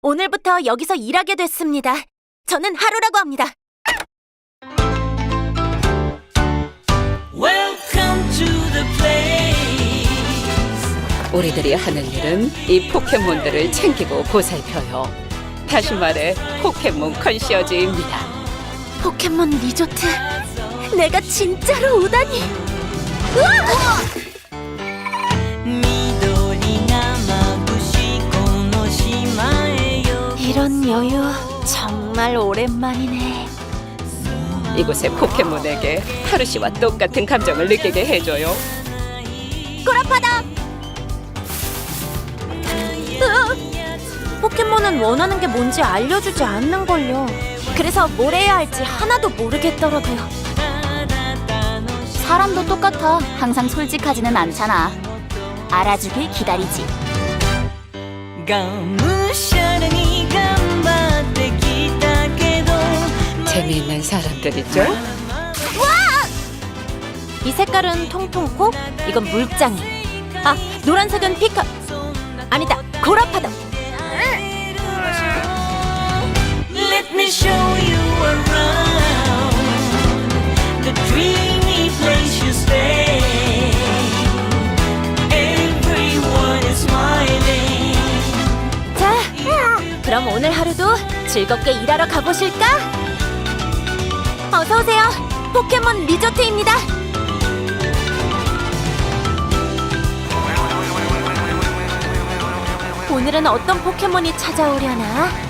오늘부터 여기서 일하게 됐습니다. 저는 하루라고 합니다. Welcome to the place. 우리들이 하는 일은 이 포켓몬들을 챙기고 보살펴요. 다시 말해 포켓몬 컨시어즈입니다. 포켓몬 리조트. 내가 진짜로 오다니. 우와! 이런 여유 정말 오랜만이네. 이곳의 포켓몬에게 하루 씨와 똑같은 감정을 느끼게 해줘요. 꼬라파다. 으! 포켓몬은 원하는 게 뭔지 알려주지 않는 걸요. 그래서 뭘 해야 할지 하나도 모르겠더라고요. 사람도 똑같아. 항상 솔직하지는 않잖아. 알아주길 기다리지. 재미있는 사람들이죠. 이 색깔은 통통코, 이건 물장이. 아, 노란색은 피카. 아니다, 고라파다. 오늘 하루도 즐겁게 일하러 가보실까? 어서 오세요. 포켓몬 리조트입니다. 오늘은 어떤 포켓몬이 찾아오려나?